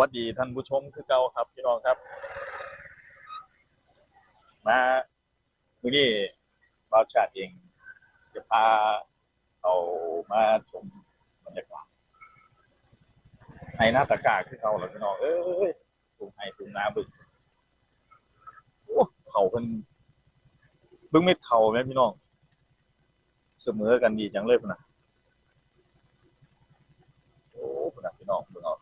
วัสดีท่านผู้ชมคือเก่าครับพี่น้องครับ มาเมื่อนี้เราชาติเองจะพาเอามาชมบรรยากาศในหน้าตากาคือเขาเหรอพี่น้องเอ้ยสูงไห้สูงน้ำบึกโอ้เขาเป็นเบึ้งเม็ดเขาไหมพี่น้อง เสมอกันดีจังเลยพุ่นะโอ้พุ่นะพี่น้องเบิ่ง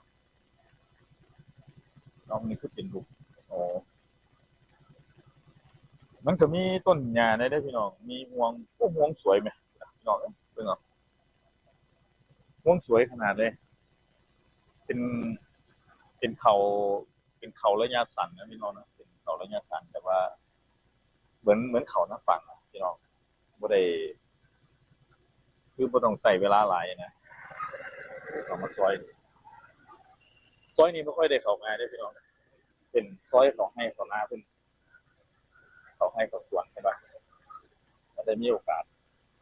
อาน้องนี่คือเป็นลูกโอ้มันก็มีต้นหญ้าได้เด้พี่น้อง มีห่วงโอ้ห่วงสวยไหมพี่น้องเอ้ยเบิ่งเอาห่วงสวยขนาดเลย เป็น เป็นเขาเป็นเขาระยะสั้นนะพี่น้องนะ เป็นเขาระยะสั้นแต่ว่า เหมือนเหมือนเขาหน้าฝั่งนะพี่น้องบ่ได้คือบ่ต้องใส่เวลาหลายนะเอามาซอยซอยนี้ไม่ค่อยได้เข้ามาได้พี่น้อง เป็นซอยของให้ของนาเพิ่นเขาให้กับสวนใช่ปะก็ได้มีโอกาส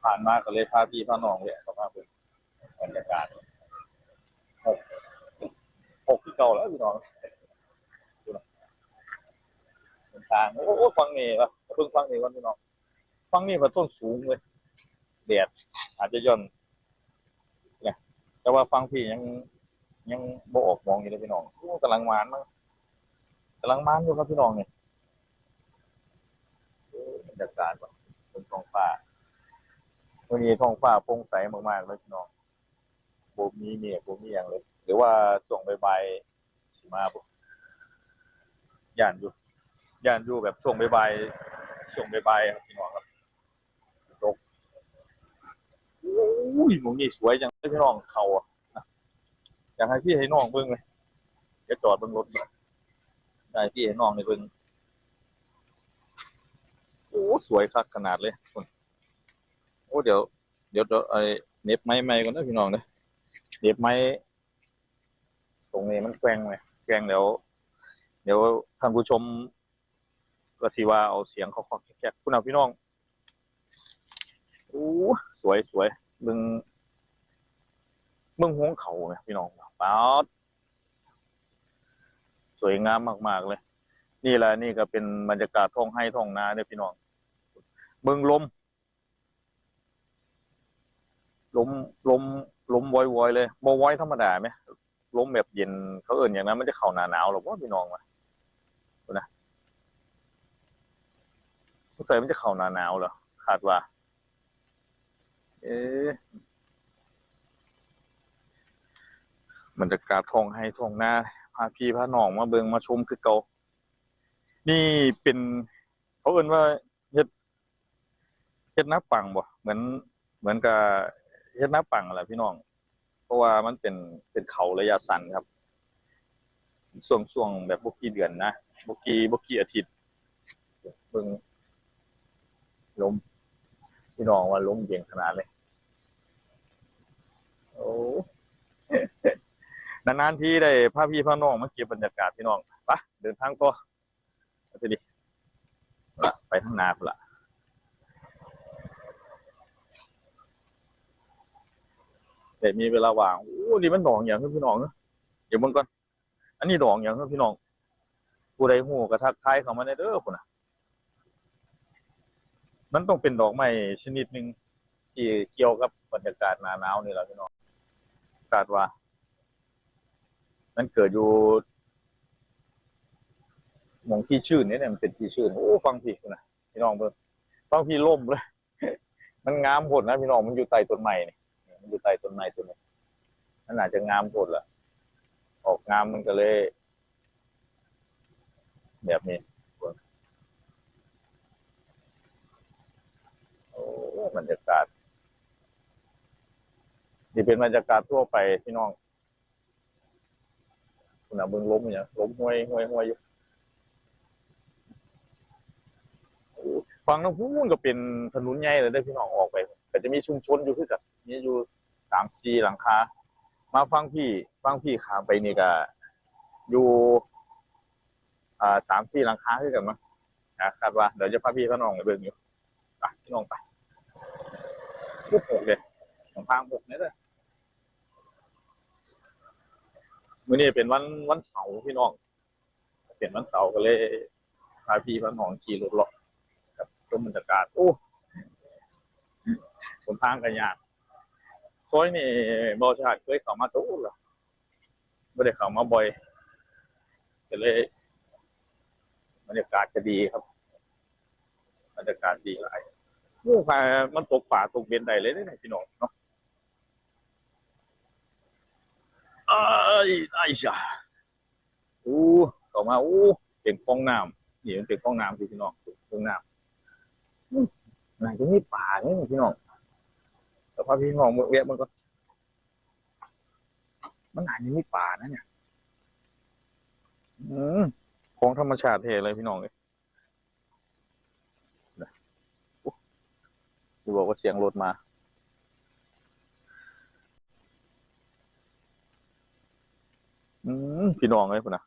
ผ่านมาก็เลยพาพี่พาน้องเลยเข้ามาเพิ่นบรรยากาศหกหกที่เก่าแล้วพี่น้องดูนะเนทางโอ้โหฟังนี่วะเพิ่งฟังนี่วันพี่น้องฟังนี่มันต้นสูงเลยแดดอาจจะย่อนเนี่ยแต่ว่าฟังพี่ยังยังโบออกมองอยู่เลยพี่น้องกำลังมานมั้งก กำลังมานอยู่ครับพี่น้องเนี่ยบรรยากาศแบบบนท้องฟ้าวันนี้ท้องฟ้าโปร่งใสมากๆเลยพี่น้องโบมีเมียโบมีอย่างเลย หรือว่าส่งใบายๆสีมาบุย่านอยู่ย่านอยู่แบบส่งใบายๆส่งใบายๆครับพี่น้องครับตกอุ้ยหมองนี่สวยจังเลยพี่น้องเขาอะนะอยากให้พี่ให้น้องเบิ่งเลยจะจอดเบิ่งรถเลย ได้พี่น้องในเบิ่งโอ้สวยคักขนาดเลยคุณโอ้เดี๋ยวเดี๋ยว เดี๋ยวไอ้เน็บไม้ไม้ก่อนนะพี่น้องเนอะเน็บไม้ตรงนี้มันแกว่งเลยแกว่งเดี๋ยวเดี๋ยวท่านผู้ชมก็สิว่าเอาเสียงเขาขอแคกๆคุณเอาพี่น้องโอ้สวยสวยมึงมึงหวงเขาไงพี่น้องป๊าด สวยงามมาก ๆ เลย นี่แหละนี่ก็เป็นบรรยากาศท้องให้ท้องนาเนี่ยพี่น้องเมืองลม ลมลมลมวอยๆเลยโมวอยธรรมดาไหมลมแบบเย็นเขาเอื่นอย่างนั้นมันจะเข้าหนาหนาวหรอกว่าพี่น้องวะดูนะสงสัยมันจะเข้าหนาหนาวเหรอคาดว่า เอ๊ะบรรยากาศทองให้ทองหน้า พาพี่พาน้องมาเบิงมาชมคือเก่านี่เป็นเขาเอ่นว่าเฮ็ดเฮ็ดน้าปังบ่เหมือนเหมือนกับเฮ็ดน้าปังแหละพี่น้อง เพราะว่ามันเป็นเป็นเขาระยะสั้นครับช่วงช่วงแบบบกี่เดือนนะบกี่บกี่อาทิตย์เบิ่งลมพี่น้องว่าล้มเย็นขนาดเลยโอ้ นานๆทีได้พาพี่พาน้องมาเก็บบรรยากาศพี่น้องไปเดินทางต่อไปสิดิละไปทางนาพุ่นละแต่มีเวลาว่างโอ้นี่มันดอกอย่างครับพี่น้องเนอะเดี๋ยวมึงก่อน อันนี้ดอกอย่างครับพี่น้องผู้ใดหูกระทักทายเข้ามาในเด้อพุ่นนะมันต้องเป็นดอกไม้ชนิดหนึ่งที่เกี่ยวกับบรรยากาศหนาหนาวนี่แหละพี่น้องคาดว่า มันเกิดอยู่หมองที่ชื่นนี่เนี่ยมันเป็นที่ชื่นโอ้ฟังพี่นะพี่น้องเบิ่งฟังพี่ล่มเลย มันงามโพดนะพี่น้องมันอยู่ใต้ต้นไม้นี่มันอยู่ใต้ต้นไม้ต้นนี้มันอาจจะงามโพดละออกงามมันก็เลย แบบนี้โอ้บรรยากาศนี่เป็นบรรยากาศทั่วไปพี่น้อง คุณอาเบิ่งล้มอย่างล้มห้วยห้วยห้วยอยู่โอ้ฝั่งน้ำพุนก็เป็นถนนใหญ่เลยได้พี่น้องออกไป แต่จะมีชุมชนอยู่คือกับมีอยู่สามสี่หลังคามาฟังพี่ฟังพี่ขามไปนี่ก็อยู่อ่าสามสี่หลังคาคือกันมั้งนะคาดว่าเดี๋ยวจะพาพี่พาน้องไปเบิ่งอยู่ไปพี่น้องไปพวกหกเลยของทางหกนี่เลย มื้อนี้เป็นวันวันเสาร์พี่น้องเป็นวันเสาร์ก็เลยพาพี่พาน้องขี่รถเลาะกับชมบรรยากาศโอ้สนทางกันยากซอยนี่บอชาติเคยเข้ามาตู้ละไม่ได้เข้ามาบ่อยก็เลยบรรยากาศจะดีครับบรรยากาศดีหลายโอ้พามันตกป่าตกเบ็นใดเลยเนี่ยพี่น้องเนาะ ไอ้ไอ้ชาอู้เข้ามาอู้เป็นฟองน้ำนี่มันเป็นฟองน้ำพี่น้องฟองน้ำอื้อน่าจะมีป่านี่พี่น้องแต่พาพี่น้องเวียมันก็ มันอาจจะมีป่านะเนี่ยอืมของธรรมชาติเทเลยพี่น้องเลยดูบอกว่าเสียงรถมา อืมพี่น้องเลยพุ่นนะ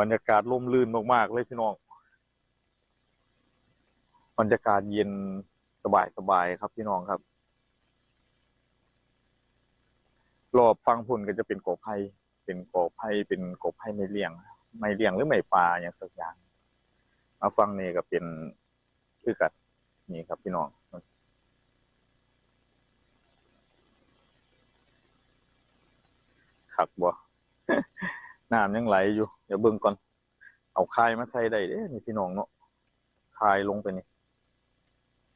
บรรยากาศร่มรื่นมากๆเลยพี่น้อง บรรยากาศเย็นสบายสบายครับพี่น้องครับ รอบฟังพุ่นก็จะเป็นกอไผ่เป็นกอไผ่เป็นกอไผ่ไม่เลี้ยง ไม่เลี้ยงหรือไม่ปลาอย่างสักอย่าง มาฟังนี่ก็เป็นคือกันนี่ครับพี่น้อง ขักบ่น้ำยังไหลอยู่เดี๋ยวเบิ่งก่อน เอาคายมาใส่ได้เด้นี่พี่น้องเนาะคายลงไปนี่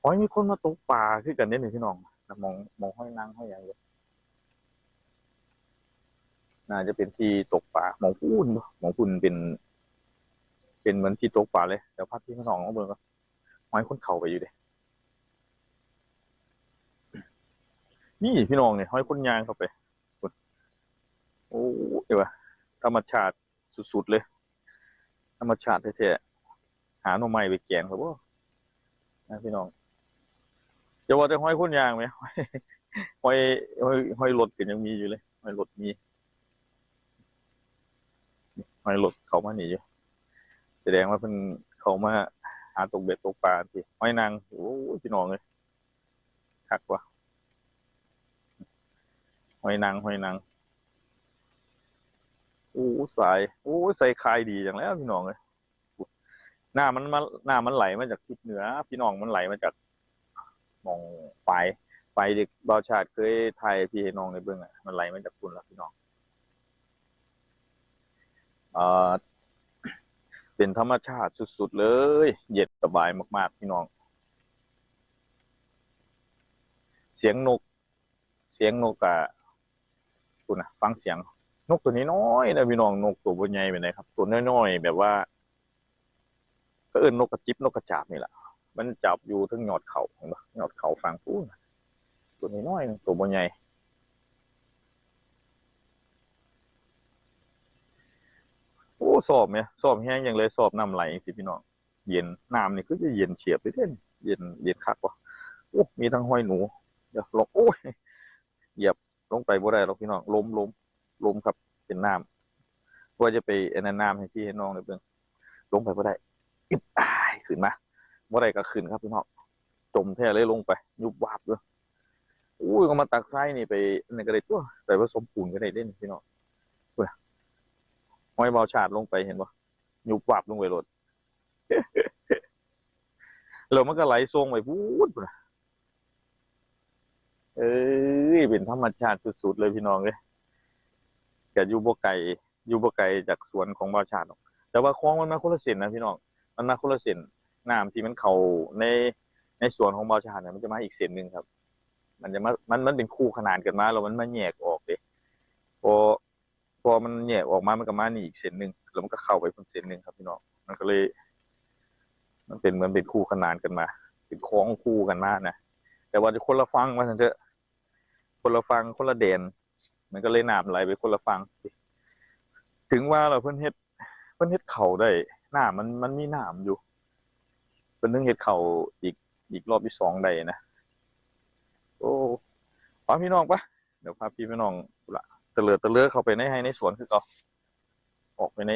อ๋อมีคนมาตกปลาคือกันเด้นี่พี่น้องนะมองมองห้อยนางห้อยอย่างเดียวน่าจะเป็นที่ตกปลาหมองพูนบ่หมองพูนเป็น เป็นเหมือนที่ตกปลาเลยเดี๋ยวพักที่ข้างนอกเอาเบิ่งก่อนหอยคนเข่าไปอยู่เด้นี่พี่น้องเนี่ยห้อยคนยางเข้าไป โอ้เดี๋ยวะธรรมชาติสุดๆเลย ธรรมชาติแท้ๆหาหน่อไม้ไปแกงครับบ่นะพี่น้องจะว่าแต่ห้อยคนยางไหมห้อยห้อยห้อยห้อยรถก็ยังมีอยู่เลยห้อยรถมีห้อยหลดเขามาหนีอยู่แสดงว่าเพิ่นเขามาหาตกเบ็ดตกปลาสิห้อยนางโอ้พี่น้องเลยคักว่ะห้อยนางห้อยนาง โอ้สายโอ้ใส่คายดีอย่างแล้วพี่น้องเลยหน้ามันมาหน้ามันไหลมาจากทิศเหนือ พี่น้องมันไหลมาจากมองปลายปเด็กบาวชาติเคยไทยพี่ให้น้องในเบื้องอะมันไหลมาจากคุณละพี่น้องเออเป็นธรรมชาติสุดๆเลย เย็นสบายมาก ๆ พี่น้อง เสียงนก เสียงนกอะคุณนะฟังเสียง นกตัวนี้น้อยนะพี่น้องนกตัวบนใหญ่ไปไหนครับ ตัวน้อยๆแบบว่า ก็เอิ้นนกกระจิบนกกระจาบนี่แหละมันจับอยู่ทั้งยอดเขาเห็นปะยอดเขาฟังปูนตัวนี้น้อยตัวบนใหญ่โอ้สอบเนี่ยสอบแห้งอย่างเลยสอบน้ำไหลสิพี่น้องเย็นน้ำนี่ก็จะเย็นเฉียบไปเท่นเย็นเย็นคักวะโอ้มีทั้งห้อยหนูเดี๋ยวลงโอ้ยเหยียบลงไปบ่ได้หรอกพี่น้องล้มล้ม ล้มครับเป็นน้ำว่าจะไปแอนนาน้ำให้พี่ให้น้องเลยเพิ่งลงไปบ่ได้อิบอายขึ้นมาบ่อได้ก็ขึ้นครับพี่น้องจมแท้เลยลงไป ยุบวาบเลยอุ้ยก็มาตักไส้นี่ไปอันนี่ก็ได้ตัวไปผสมปูนก็ได้เด่นพี่น้องห้อยเบาชาดลงไปเห็นปะยุบวับลงไปรถแล้วมันก็ไหลทรงไปพูดเอ้ยเป็นธรรมชาติสุดๆเลยพี่น้องเลย กับยูโบไก่ยูโบไก่จากสวนของเบาชาดหรอกแต่ว่าคลองมันมาคนละเส้นนะพี่น้องมันมาคนละเส้นน้ำที่มันเข้าในในสวนของเบาชาดเนี่ยมันจะมาอีกเส้นหนึ่งครับ มันจะมามันมันเป็นคู่ขนานกันมาแล้วมันมาแยกออกเลยพอพอมันแยกออกมามันก็มานี่อีกเส้นหนึ่งแล้วมันก็เข้าไปเป็นเส้นหนึ่งครับพี่น้องมันก็เลย มันเป็นเหมือนเป็นคู่ขนานกันมา เป็นคล้องคู่กันมานะแต่ว่าจะคนละฟังมาเถอะคนละฟังคนละเด่น มันก็เลยน้ำไหลไปคนละฟังถึงว่าเราเพิ่นเฮ็ดเพิ่นเฮ็ดเข่าได้น้ำมันมันมีน้ำอยู่เพิ่นถึงเฮ็ดเข่าอีกอีกรอบที่สองได้นะโอ้พาพี่น้องปะเดี๋ยวพาพี่พี่น้องละเตลือเลือเข้าไปในให้ในสวนคือเขาออกไปใน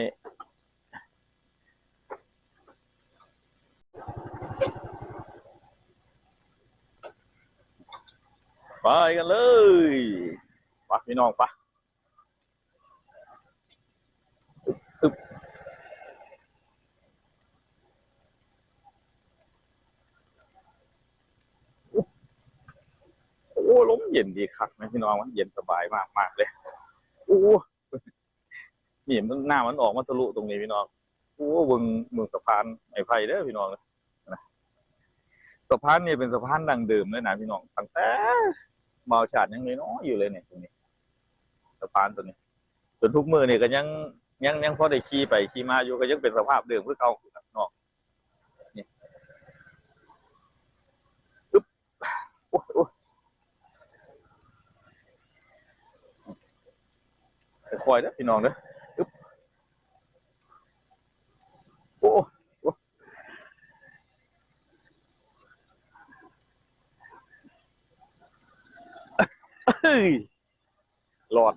ไปกันเลย ปะพี่น้องปะอึ๊บโอ้ลมเย็นดีครับนะพี่น้องมันเย็นสบายมากมากเลยโอ้นี่มันหน้ามันออกมาทะลุตรงนี้พี่น้องโอ้เบึงเมืองสะพานไม้ไผ่เด้อพี่น้องนะสะพานนี่เป็นสะพานดังเดิมเลยนะพี่น้องตั้งแต่เบาชาติยังน้อยอยู่เลยเนี่ยตรงนี้ะพานตัวนี้จนทุกมือเนี่ยก็ยังยังยังพอได้ขี่ไปขี่มาอยู่ก็ยังเป็นสภาพเดิมเพื่อเอาอยู่ครับเนอกนี่ปึ๊บโอ้โหคอยนะพี่น้องเด้ออึ๊บโอ้โอ้เฮ้ยหลอด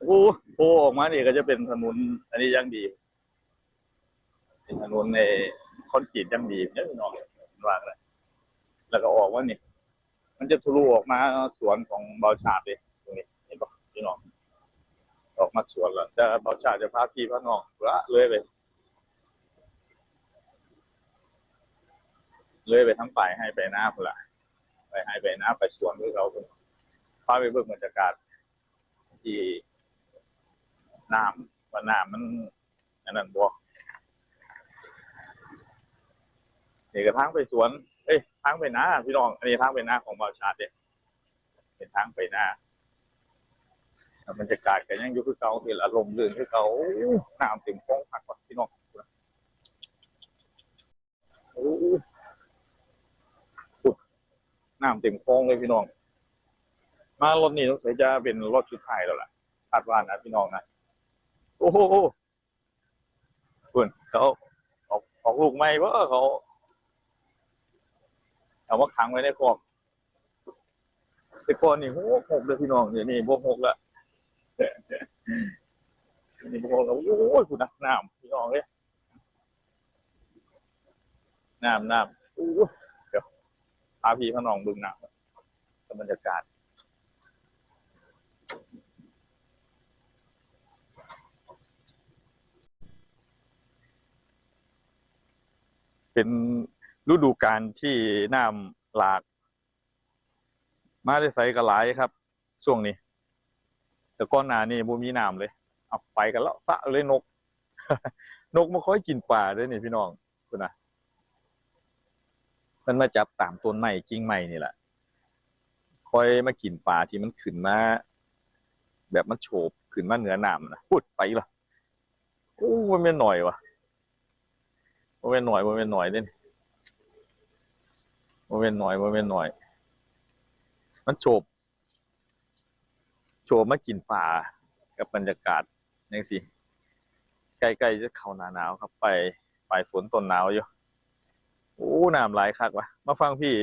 โอ้โผล่ออกมาเนี่ก็จะเป็นถนนอันนี้ยังดีเป็นถนนในคอนกรีตยังดีเนี่ยน้องว่าเลยแล้วก็ออกว่านี่มันจะทะลุออกมาสวนของเบาชาติเลยตรงนี้เห็นปะพี่น้องออกมาสวนแล้วจะเบาชาติจะพาพี่พาน้องละเลยไปเลยไปทั้งไปให้ไปหน้าพุ่นละไปให้ไปหน้าไปสวนด้วยเขาพุ่นพาไปเบิ่งบรรยากาศที่ น้ำว่าน้ำมันอันนั้นบ่นี่ก็ทางไปสวน เอ้ยทางไปนาพี่น้อง อันนี้ทางไปนาของบาวชาติเนี่ยเป็นทางไปนาแล้วบรรยากาศก็ยังอยู่คือเก่าที่อารมณ์ลื่นคือเก่าน้ำเต็มคลองผักว่ะพี่น้องโอ้น้ำเต็มคลองเลยพี่น้อง มารถนี้ต้องใส่จะเป็นรถชุดไทยแล้วล่ะคาดว่านะพี่น้องนะ โอ้โหคุณเขาออกออกลูกไม่ว่าเขาเอามาขังไว้ในคอกแต่ก่อนนี่โหกหกเลยพี่น้องเดี๋ยวนี้บวกหกละนี่บวกหกแล้วโอ้ยคุณนะน้ำพี่น้องเลยน้ำน้ำโอ้ยเดี๋ยวพาพี่พาน้องบึงน้ำกับบรรยากาศ เป็นฤดูกาลที่น้ำหลาก มาได้ใส่กระหลายครับ ช่วงนี้ แต่ก้อนหนานี่บ่มีน้ำเลยเอาไปกันแล้วสะเลยนก นกมาค่อยกินปลาด้วยนี่พี่น้องคุณนะมันมาจับตามต้นไม้กิ่งไม้นี่แหละค่อยมากินปลาที่มันขึ้นมาแบบมันโฉบขึ้นมาเหนือน้ำนะพูดไปละโอ้มันเป็นหน่อยวะ โมเมนหน่อยโมเมนหน่อยเด่นโมเมนหน่อยโมเมนหน่อย มันโฉบโฉบมากินป่ากับบรรยากาศนี่สิใกล้ๆจะเข้าหนาหนาวครับ ไปปลายฝนต้นหนาวอยู่โอ้น้ำไหลคักวะมาฟังพี่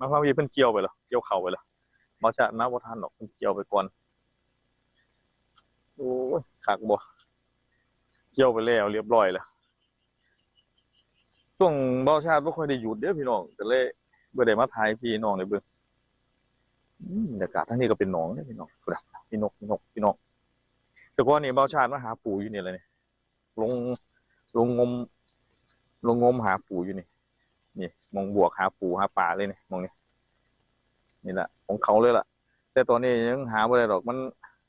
มาฟังพี่เพิ่นเกี่ยวไปแล้วเกี่ยวเข่าไปแล้วมาจะน้ำบ่ทันหรอกเพิ่นเกี่ยวไปก่อนโอ้คักบ่เกี่ยวไปแล้วเรียบร้อยแล้ว ช่วงเบาชาติไม่ค่อยได้หยุดเด้อพี่น้องก็เลยบ่ได้มาถ่ายพี่น้องเลยเบิ่งอืมบรรยากาศทั้งนี้ก็เป็นหนองเนี่ยพี่น้องครับพี่นกพี่นกพี่นกแต่ก่อนนี่เบาชาติมาหาปู่อยู่นี่เลยนี่ลงลงงม ลงงมหาปู่อยู่นี่นี่มองบวกหาปู่หาป่าเลยนี่มองนี่นี่แหละของเขาเลยล่ะ แต่ตอนนี้ยังหาไม่ได้หรอกมัน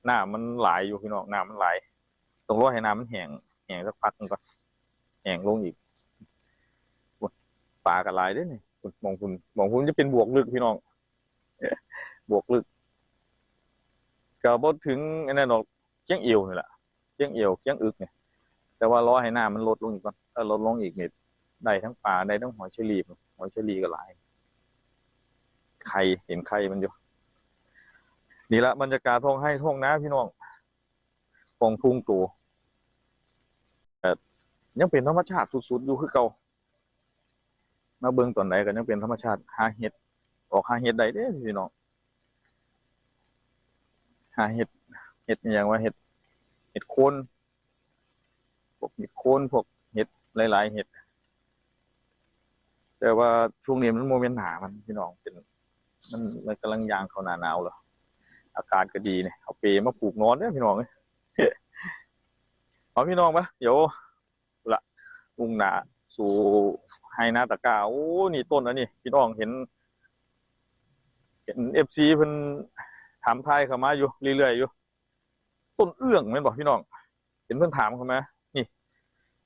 น้ำมันไหลอยู่พี่น้องน้ำมันไหลต้องรอให้น้ำมันแห้งแห้งสักพักนึงก่อนแห้งลงอีก ปลากระไรได้นี่คุณมองคุณมองคุณจะเป็นบวกลึกพี่น้อง บวกลึกก็บดถึงอันนั้นดอกเกี้ยงเอวนี่แหละเกี้ยงเอวเกี้ยงอึกเนี่ยแต่ว่ารอให้หน้ำมันลดลงอีกก่อนถ้าลดลงอีกเนี่ยได้ทั้งปลาได้ทั้งหอยเชอรี่หอยเชอรี่ก็หลายไข่เห็นไข่มันอยู่นี่ละบรรยากาศท้องให้ท้องน้าพี่น้องฟองทุ่งตัวยังเป็นธรรมชาติสุดๆอยู่คือเก่า มาเบิ่งตอนไหนก็ยังเป็นธรรมชาติหาเห็ดออกหาเห็ดได้เด้พี่น้องหาเห็ดเห็ดอย่างว่าเห็ดเห็ดโคนพวกเห็ดโคนพวกเห็ดหลาย ๆ เห็ดแต่ว่าช่วงนี้มันโมเมนต์หนามันพี่น้องเป็น มันมันกำลังยางเขาหนาหนาวแล้วอากาศก็ดีเนี่ยเอาเปมาผูกนอนเนี่ยพี่น้องเอ้ยเอาพี่น้องปะเดี๋ยวละมุ่งหนา สู่ไฮนาตะกร้าโอ้นี่ต้นแล้วนี่พี่น้องเห็น เห็นเอฟซีเพิ่นถามทายเข้ามาอยู่เรื่อยๆอยู่ ต้นเอื้องแม่นบอกพี่น้อง เห็นเพิ่นถามเข้ามานี่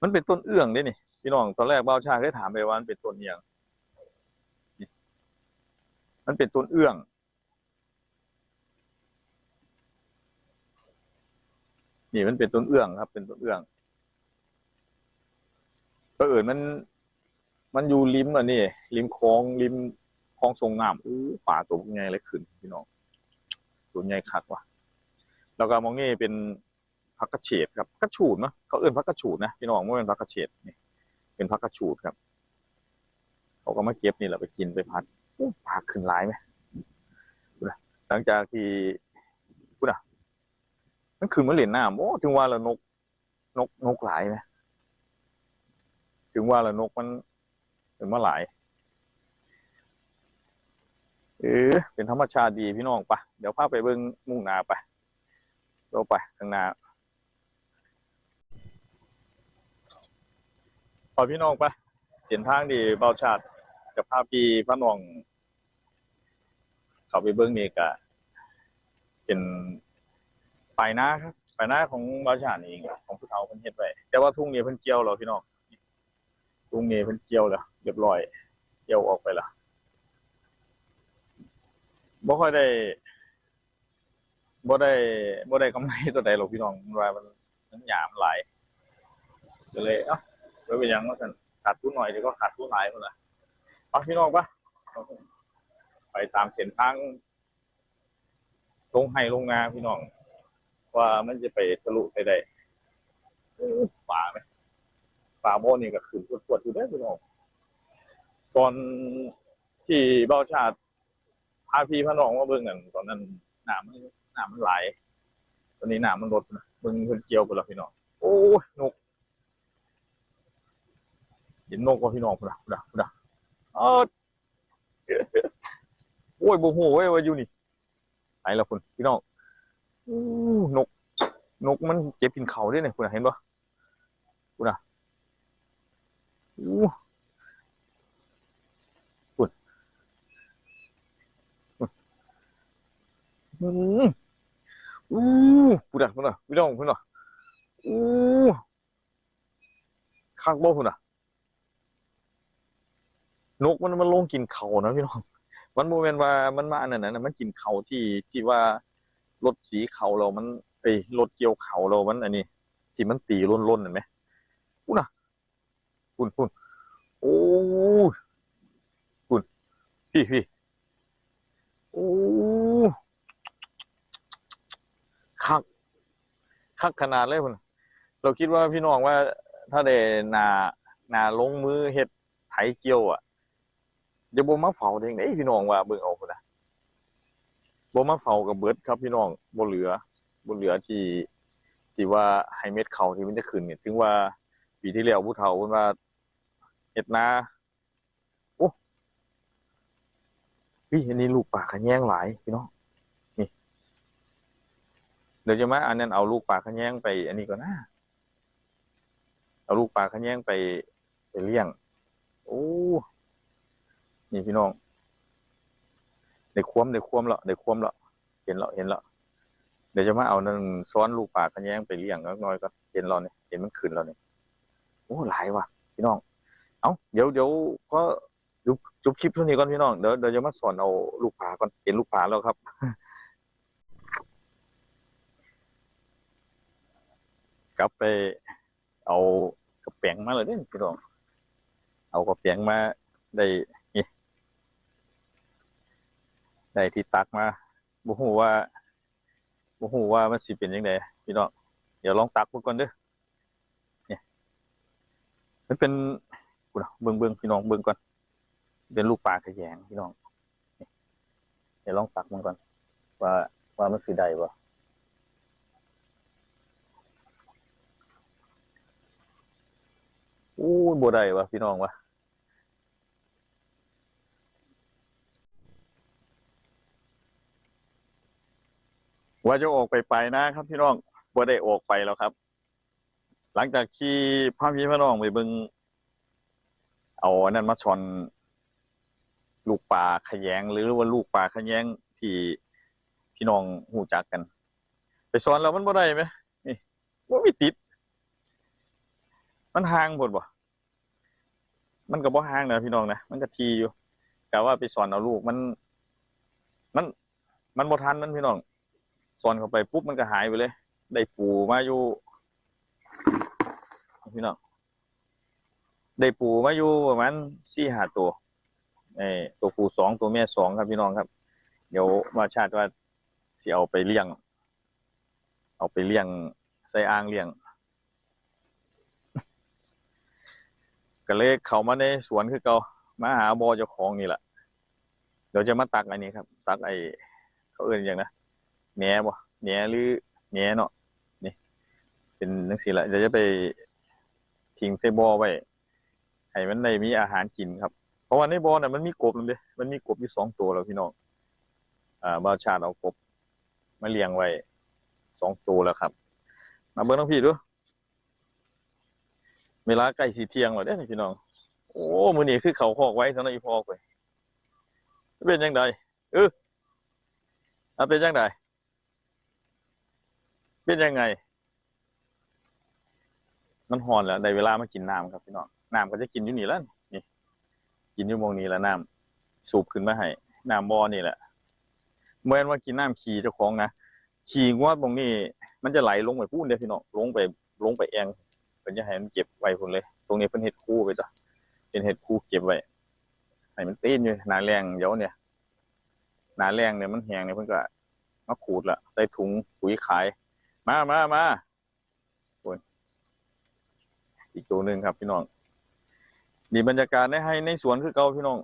มันเป็นต้นเอื้องเด้นี่ พี่น้องตอนแรกบ่าชาเคยถามไปว่ามันเป็นต้นเอียงมันเป็นต้นเอื้องนี่มันเป็นต้นเอื้องครับ เป็นต้นเอื้อง ก็เอิญมัน มันอยู่ริมอะนี่ริมคลองริมคลองทรงงามอู้ป่าตัวใหญ่เลยขึ้นพี่น้องตัวใหญ่คักว่ะแล้วก็มองนี่เป็นพักกระเฉดครับกระฉูดเนาะเขาเอื่นพักกระฉูดนะพี่น้องไม่เป็นพักกระเฉดนี่ เป็นพักกระฉูดครับเขาก็มาเก็บนี่แหละไปกินไปพัดอู้ปลาขึ้นหลายไหมพูนะหลังจากที่พูดนะมันขึ้นมาเหรียญน้ำโอ้ถึงว่าแล้วนกนกนกหลายไหม ถึงว่าล้วนกมันถึงมาหลายเออเป็นธรรมชาติดีพี่น้องปะเดี๋ยวพาไปเบิ้งมุ่งนาไปเราไปข้างหน้าพอพี่น้องปะเห็นทางดีเบาชาติกับภาพพี่พระน้องเขาไปเบิ้งนี่กะเป็นปลายนาครับปลายนาของเบาชาตินี่เองของผู้เฒ่าเพิ่นเฮ็ดไว้แต่ว่าทุ่งนี้เพิ่นเกี่ยวแล้วพี่น้อง ทุ่งนี้เพิ่นเกี่ยวแล้วเรียบร้อยเกี่ยวออกไปละบ่ค่อยได้บ่ได้บ่ได้กำไรตัวใดหรอกพี่น้องมันว่ามันมันหยามหลายก็เลยเอ้าไว้เป็นยังว่าซั่นขาดทุนหน่อยเดี๋ยวก็ขาดทุนหลายพุ่นละเอาพี่น้องปะไปตามเส้นทางลงไห้ลงนาพี่น้อง ว่ามันจะไปทะลุไปได้ป่าไหมาโมนี่ก็ขึ้นปวดๆอยู่เด้พี่น้องตอนที่เบ้าชาติพาพี่พาน้องมาเบิ่งกันตอนนั้นน้ำมันน้ำมันไหลตอนนี้น้ำมันลดนะเบิ่งเพิ่นเกี่ยวไปแล้วพี่น้องโอ้ยนกเห็นนกว่าพี่น้องพุ่นน่ะพุ่นน่ะพุ่นน่ะเออโอ้ยบ่ฮู้เว้ยว่าอยู่นี่ไปแล้วพุ่นพี่น้องอู้นก นกมันเก็บกินเขาด้วยเนี่ยพุ่นน่ะเห็นบ่พุ่นน่ะ อู้อืมอู้พุ่นน่ะพุ่นน่ะพี่น้องพุ่นน่ะอู้คักบ่พุ่นน่ะนกมันมันลงกินเขานะพี่น้องมันโมเมนว่ามันมาอันนั้นนะมันกินเขาที่ที่ว่ารถสีเขาเรามันเอ้ยรถเกี่ยวเขาเรามันอันนี้ที่มันตีล้นๆเห็นไหม พุ่นพุ่นโอ้ยพุ่นพี่พี่โอ้คักคักขนาดเลยพุ่นเราคิดว่าพี่น้องว่าถ้าได้นานาลงมือเฮ็ดไถเกี่ยวอะเดี๋ยวบ่มาเฝ้าได้จังไดพี่น้องว่าเบิ่งเอาพุ่นน่ะบ่มาเฝ้ากับเบิดครับ พี่น้องบ่เหลือบ่เหลือที่ที่ว่าให้เม็ดเขาที่มันจะขึ้นเนี่ยถึงว่าปีที่แล้วผู้เฒ่าเพิ่นว่า เฮ็ดนาโอ้พี่อันนี้ลูกปลาขะแยงหลายพี่น้องนี่เดี๋ยวจะมาอันนั้นเอาลูกปลาขะแยงไปอันนี้ก่อนนะเอาลูกปลาขะแยงไปไปเลี้ยงโอ้นี่พี่น้องได้ควมได้ควมแล้วได้ควมแล้วเห็นล้วเห็นล้วเดี๋ยวจะมาเอานั่นซ้อนลูกปลาขะแยงไปเลี้ยงน้อยๆก็เห็นเราเนี่ยเห็นมันขึ้นแล้วเนี่ยโอ้หลายว่ะพี่น้อง เอ้าเดี๋ยวเดี๋ยวก็จบจบคลิปเท่านี้ก่อนพี่น้องเดี๋ยวเดี๋ยวจะมาสอนเอาลูกปลาก่อนเห็นลูกปลาแล้วครับกลับไปเอากระแปงมาเลยเด้อพี่น้อง เอากระแปงมาได้ได้ที่ตักมาบ่ฮู้ว่าบ่ฮู้ว่ามันสิเป็นจังไดพี่น้องเดี๋ยวลองตักเบิ่งก่อนเด้อนี่มันเป็นูนะเบิ้งเบิ้งพี่น้องเบิ้งก่อน เป็นลูกปลาขยงพี่น้องเดี๋ยวลองปักมันก่อน ว่าว่ามันสีใดบ่อู้บัวใดวะพี่น้องวะว่าจะออกไปไปนะครับ พี่น้องบัวได้ออกไปแล้วครับ หลังจากที่พ่อพี่พี่น้องไปเบิ่ง เอาอันนั้นมาชอนลูกปลาขยง หรือว่าลูกปลาขยงที่พี่น้องหูจักกัน ไปสอนแล้วมันบ่ได้ไหมนี่ว่ามีติด มันห่างหมดบ่มันก็บ่ห่างนะพี่น้องนะมันก็ทีอยู่กะว่าไปสอนเอาลูกมัน มัน มันบ่ทันมันพี่น้องสอนเข้าไปปุ๊บมันก็หายไปเลย ได้ปูมาอยู่พี่น้อง ได้ปูมาอยู่ประมาณสี่ห้าตัวเออตัวปูสองตัวแม่สองครับพี่น้องครับ เดี๋ยวมาชาติว่าสิเอาไปเลี้ยง เอาไปเลี้ยงใส่อ่างเลี้ยง ก็เลยเขามาในสวนคือเก่ามาหาบอเจ้าของนี่แหละเดี๋ยวจะมาตักอันนี้ครับ ตักไอเขาเอื่นอย่างนะแหนบ่แหนหรือแหนเนาะนี่ เป็นนังสีละเดี๋ยวจะไปทิ้งใส่บอไว้ ให้มันได้มีอาหารกินครับ เพราะว่าในบอน่ะมันมีกบนั่นเด้มันมีกบอยู่สองตัวแล้วพี่น้องอ่าบาวชาติเอากบมาเลี้ยงไว้สองตัวแล้วครับ มาเบิ้งน้องพี่ดูเวลาใกล้สีเที่ยงแล้วเด้พี่น้อง โอ้มือนี้คือเขาคอกไว้สำหรับอีพอกไปเป็นยังไงเอออะเป็นยังไงเป็นยังไง มันหอนแล้วได้เวลามากินน้ำครับพี่น้อง น้ำก็จะกินอยู่นี่แล้วนี่ กินอยู่โมงนี้แล้วน้ำสูบขึ้นมาให้น้ำบ่อนี่แหละเมื่อว่ากินน้ำขี่เจ้าของนะขี่งวดตรงนี้ มันจะไหลลงไปพูนเด้อพี่น้องลงไปลงไปแองเพิ่นจะให้มันเก็บไว้พุ่นเลย ตรงนี้เพิ่นเฮ็ดคู่ไปจ้ะเป็นเฮ็ดคู่เก็บไว้ให้มันตีนอยู่หนาแรงเดี๋ยวเนี่ยหนาแรงเนี่ยมันแห้งเนี่ยเพิ่นก็มาขูดละใส่ถุงปุ๋ยขาย มามามาอีกตัวหนึ่งครับพี่น้อง นี่บรรยากาศในให้ในสวนคือเก่าพี่น้อง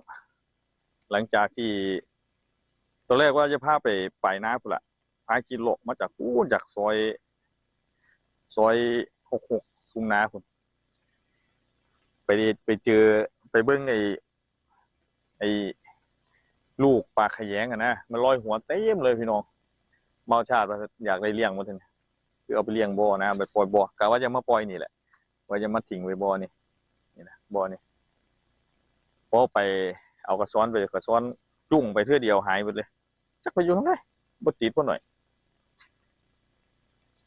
หลังจากที่ตอนแรกว่าจะพาไปไปนาพุ่นละพากินโลมาจากอู้จากซอย ซอยหกหกทุ่งนาคุณไปไปเจอไปเบิ้งไอ้ไอ้ลูกปลาขยงอะนะมันลอยหัวเต็มเลยพี่น้องเมาชาติว่าอยากได้เลี้ยงมาถึงคือเอาไปเลี้ยงบ่อนะไปปล่อยบ่อกะว่าจะมาปล่อยนี่แหละ ว่าจะมาทิ้งไว้บ่อนี่นี่นะบ่อนี่ อไปเอากระซ้อนไปกระซ้อนจุ่งไปเทื่อเดียวหายหมดเลยจักไปอยู่ข้างในบ่ติดพ่หน่อย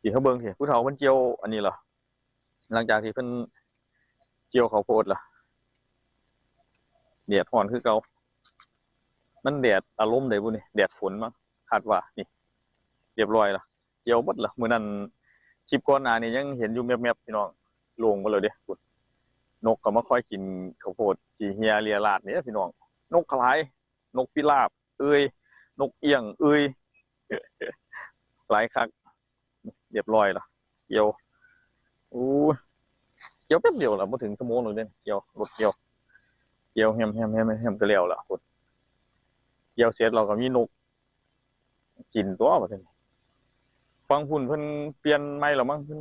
ที่เขาเบิ่งสิผู้เฒ่ามันเจียวอันนี้เหรอหลังจากที่เพิ่นเกี่ยวเขาโพดล่ะแดดร้อนคือเกามันแดดอารมณ์ได้บุนี่แดดฝนมั้งคาดว่านี่เรียบร้อยละเกี่ยวหมดละมื้อนั้นคลิปก่อนหน้านี้ยังเห็นอยู่แมบๆพี่น้องโลงมาเลยเด้พุ่น นกก็มาค่อยกินข้าวโพดที่เฮียเลียลาดนี่พี่น้อง นกกระไรนกพิราบ เอ้ยนกเอี้ยง เอ้ยหลายคักเรียบร้อยละเกี่ยวอู้เกี่ยวแป๊บเดียวละมาถึงชั่วโมงหนึ่งเด่นเกี่ยวรถเกี่ยวเกี่ยวแฮมแฮมแฮมแฮมก็เลี้ยวละรถเกี่ยวเสร็จเราก็มีนกกินตัวประเทศฟังพุ่นเพิ่นเปลี่ยนไม่หรอมั้งเพิ่น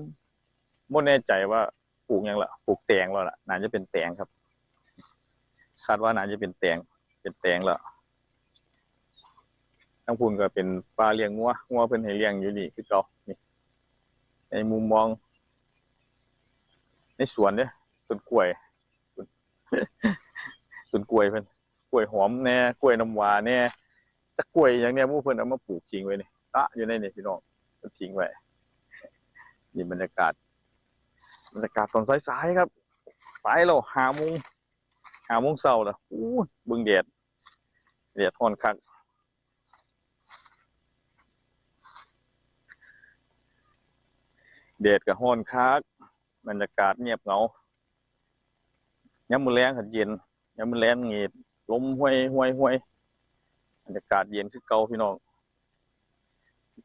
บ่แน่ใจว่า ปลูกยังละปลูกแตงแล้วล่ะน่าจะเป็นแตงครับ คาดว่าน่าจะเป็นแตงเป็นแตงแล้วทั้งพุ่นก็เป็นปลาเลี้ยงงัวงัวเพิ่นให้เลี้ยงอยู่นี่คือเก่านี่ในมุมมอง ในสวนเนี่ยต้นกล้วยต้นกล้วยเพิ่นกล้วยหอมแน่กล้วยน้ำว้าแน่ตะกล้วยอย่างเนี้ยมู่เพิ่นเอามาปลูกทิ้งไว้นี่ตะอยู่ในนี่พี่น้องเพิ่นทิ้งไว้นี่บรรยากาศ บรรยากาศตอนสายๆครับ สายแล้วห้าโมงหาโมงเช้าแล้วอู้บิ่งแดดแดดร้อนคักแดดกับห้อนคักบรรยากาศเงียบเหงาย้ำมือแรงขัดเย็นย้ำมือแรงเงียบลมห้วยห้วยห้วยบรรยากาศเย็นคือเก่าพี่น้อง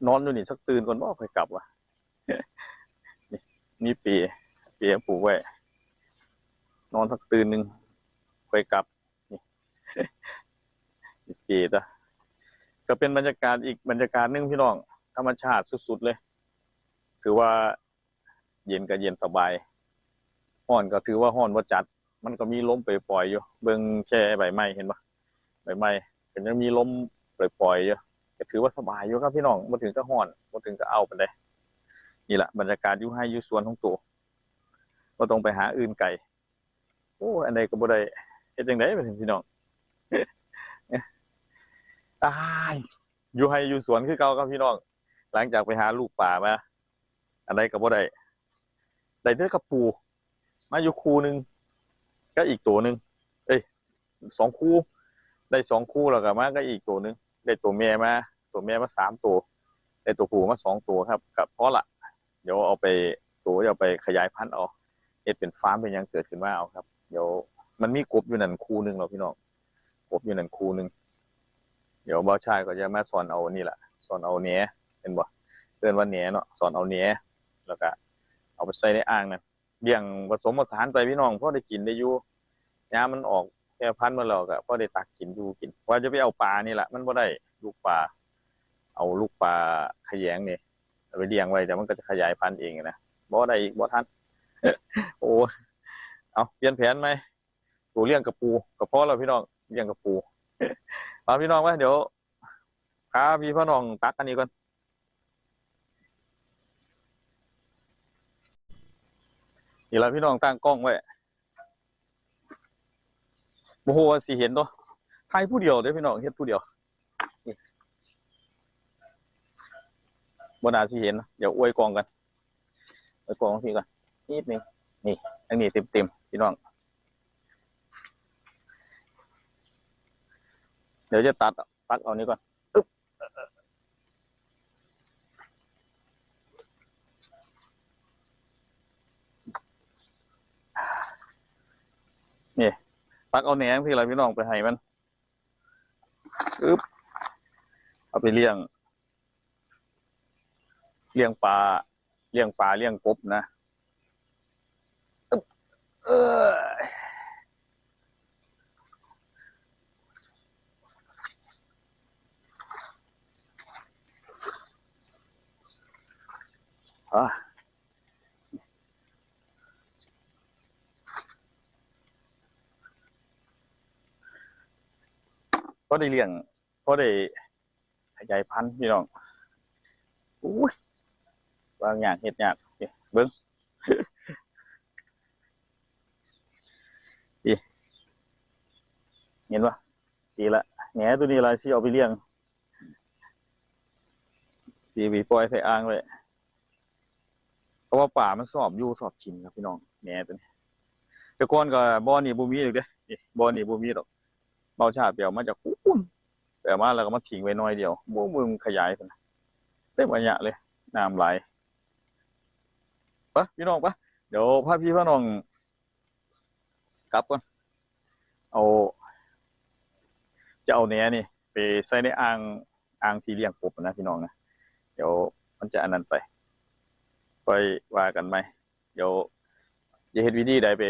นอนอยู่นี่สักตื่นก่อนบ่ค่อยกลับว่ะนี่ปี ปีปลูกไว้ นอนสักตื่นหนึ่งค่อยกลับนี่นี่ปีจ้ะก็เป็นบรรยากาศอีกบรรยากาศหนึงพี่น้อง ธรรมชาติสุดๆเลยคือว่าเย็นก็เย็นสบายห้อนก็ถือว่าห้อนว่าจัด มันก็มีลมปล่อยๆอยู่ เบิ่งแค่ใบไม้เห็นปะใบไม้ก็ยังมีลมปล่อยๆอยู่แก็ถือว่าสบายอยู่ครับพี่น้องมาถึงก็ห่อนมาถึงก็เอาไปเลยนี่แหละบรรยากาศยู่งให้ยู่สวนของตัว ก็ต้องไปหาอื่นไก่โอ้อันใดก็บ่ได้เฮ็ดจังได๋เป็นพี่น้องตายอยู่ให้อยู่สวนคือเก่าครับพี่น้อง หลังจากไปหาลูกป่ามาอันใดก็บ่ได้ได้เด้อกระปู มาอยู่คู่นึงก็อีกตัวนึงเอ้ยสองคู่ ได้สองคู่แล้วก็มาก็อีกตัวนึงได้ตัวแม่มาตัวแม่มาสามตัวได้ตัวผู้มาสองตัวครับกับเพราะละเดี๋ยวเอาไปตัวเดี๋ยวไปขยายพันธุ์เอา เอ็ดเป็นฟาร์มเป็นยังเกิดขึ้นมาเอาครับ เดี๋ยวมันมีกบอยู่นั่นคู่หนึงเราพี่น้องกบอยู่นั่นคู่หนึงเดี๋ยวบ่าวชายก็จะมาสอนเอานี่แหละสอนเอาเนี้ยเป็นบ่เตือนว่าเนี้ยเนาะสอนเอาเนี้ยแล้วก็ เอาไปใส่ในอ่างนั่นเลี้ยงผสมผสานไปพี่น้องพอได้กินได้อยู่ยามมันออกแค่พันมาแล้วก็พอได้ตักกินอยู่กินว่าจะไปเอาปลานี่แหละมันบ่ได้ลูกปลาเอาลูกปลาขยงนี่เอาไปเลี้ยงไว้แต่มันก็จะขยายพันธุ์เองนะบ่ได้อีกบ่ทัน โอ้เอาเปลี่ยนแผนไหมตัวเลี้ยงกระปูกับพ่อเราพี่น้องเลี้ยงกระปูมาพี่น้องไว้เดี๋ยวพาพี่พ่อน้องตักอันนี้ก่อนนี่ละพี่น้องตั้งกล้องไว้โอ้โหสิเห็นตัวถ่ายผู้เดียวเด้พี่น้องเฮ็ดผู้เดียวนี่บนาสิเห็น เดี๋ยวอวยกองกันอวยกองพี่ก่อน นิดนึงนี่อันนี้เต็มเต็มๆพี่น้อง เดี๋ยวจะตัดตักเอานี้ก่อนอึ๊บตักเอาแหนงพี่ละพี่น้องไปให้มันอึ๊บเอาไปเลี้ยง เลี้ยงปลาเลี้ยงปลาเลี้ยงกบนะอึ๊บ เอ้ยอะก็ได้เลี้ยงก็ได้ขยายพันธุ์พี่น้องอุ้ยวางอย่างเห็ดอย่างเบิ้ง ดี เห็นปะดีละแหนตัวนี้อะไรที่เอาไปเลี้ยงดีบีปล่อยใส่อ่างเลยเพราะว่าป่ามันสอบอยู่สอบกินครับพี่น้องแหนตัวนี้แต่ก่อนก็บ่อนี่บ่มีหรอกเด้นี่บ่อนี่บ่มีหรอกเบาชาเปี่ยวมาจากอุ้นแปลมาแล้วก็มาทิ้งไว้น้อยเดียวบ่มึงขยายไปนะเต็มอันยะเลยน้ำไหลปะพี่น้องปะเดี๋ยวพาพี่พาน้องกลับก่อนเอา จะเอาเนี้ยนี่ไปใส่ในอ่างอ่างที่เลี้ยงกบนะพี่น้องนะเดี๋ยวมันจะอันนั้นไปไปว่ากันไหมเดี๋ยวจะเห็นวิธีใดไป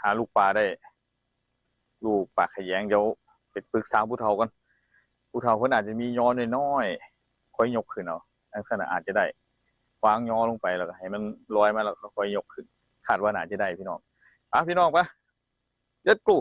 หาลูกปลาได้ ลูกปลาขยงเดี๋ยวไปปรึกษาผู้เฒ่ากันผู้เฒ่าเพิ่นอาจจะมีย้อนน้อยๆค่อยยกขึ้นเอาลักษณะอาจจะได้วางย้อลงไปแล้วก็ให้มันลอยมาแล้วค่อยยกขึ้นคาดว่าน่าจะได้พี่น้องอะพี่น้องปะเด็ดกู